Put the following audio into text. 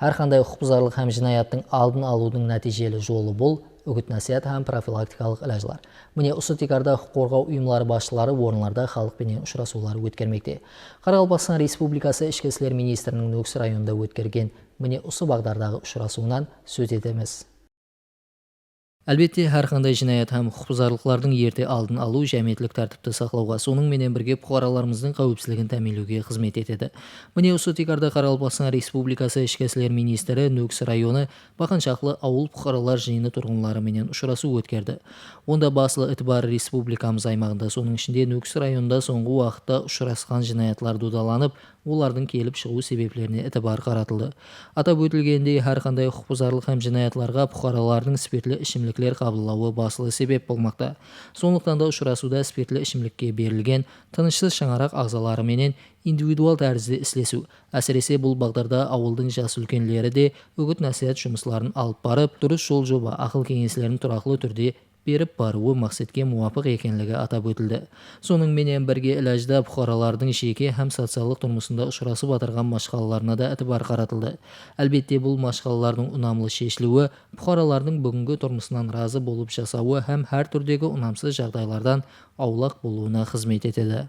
Har qanday huquqbuzarlik ham jinoyatning алдын алудың нәтижелі жолы бұл үгіт насихат һәм профилактикалық ilajlar. Міне осы тикарда құқық қорғау ұйымлары басшылары орынларда халықпенен ұшырасулар өткермекте. Қарақалпақстан Республикасы ішкі істер министрінің Нөксі районында өткерген міне осы бағдардағы ұшырасуынан сөз етеміз. Әлбетте, һәр қандай жинаят һәм құқықбұзарлықтардың ерте алдын алу жәмиеттілік тәртіпті сақлауға, соның менен бірге бұқараларымыздың қауіпсіздігін тәминлеуге қызмет етеді. Міне осы тикарда Қарақалпақстан Республикасы ішкі істер министрі Нөксі районы Бақаншақлы ауыл бұқаралар жиыны тұрғынлары менен ұшырасу өткерді. Онда басылы итибар республикамыз аймағында, соның ішінде Нөксі районында соңғы уақытта ұшырасқан жинаятлар дудаланып, олардың келіп шығу себеплеріне ітибар қаратылды. Атап өтілгендей, һәр қандай құқықбұзарлық һәм жинаятларға бұқаралардың спиртлі ішімліктер қабылдауы басылы себеп болмақта. Сондықтан да ұшырасуда спиртлі ішімлікке берілген тынышсыз шаңарақ ағзалары менен индивидуал тәрізді іслесу. Әсіресе бұл бағдарда ауылдың жас үлкенлері де үгіт насихат жұмысларын алып барып, дұрыс жол жоба ақыл кеңеслерін тұрақлы түрде беріп баруы мақсатке муафық екенлігі атап өтілді. Соның менен бірге илажда бұқаралардың жеке һәм социалдық тұрмысында ұшырасып атырған машқалаларына да әтібар қаратылды. Әлбетте бұл машқалалардың ұнамлы шешілуі бұқаралардың бүгінгі тұрмысынан разы болып жасауы һәм һәр түрдегі ұнамсыз жағдайлардан аулақ болуына қызмет етеді.